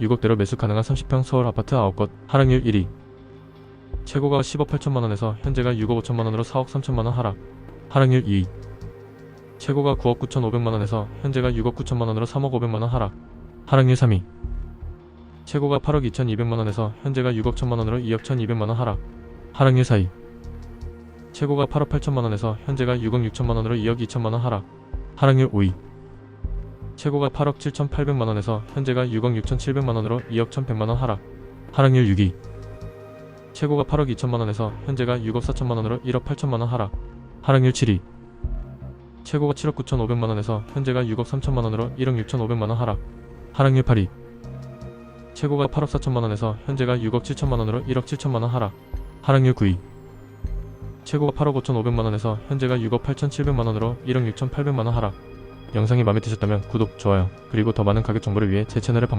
6억대로 매수 가능한 30평 서울 아파트 9곳 하락률 1위. 최고가 10억 8천만원에서 현재가 6억 5천만원으로 4억 3천만원 하락 하락률 2위. 최고가 9억 9천5백만원에서 현재가 6억 9천만원으로 3억 5백만원 하락 하락률 3위. 최고가 8억 2천2백만원에서 현재가 6억 1천만원으로 2억 1,200만원 하락 하락률 4위. 최고가 8억 8천만원에서 현재가 6억 6천만원으로 2억 2천만원 하락 하락률 5위 최고가 8억 7,800만 원에서 현재가 6억 6,700만 원으로 2억 1,100만 원 하락. 하락률 6위 최고가 8억 2천만 원에서 현재가 6억 4천만 원으로 1억 8천만 원 하락. 하락률 7위. 최고가 7억 9천5백만원에서 현재가 6억 3천만 원으로 1억 6천5백만원 하락. 하락률 8위. 최고가 8억 4천만 원에서 현재가 6억 7천만 원으로 1억 7천만 원 하락. 하락률 9위. 최고가 8억 5천5백만원에서 현재가 6억 8천7백만원으로 1억 6천8백만원 하락 영상이 마음에 드셨다면 구독, 좋아요, 그리고 더 많은 가격 정보를 위해 제 채널을 방문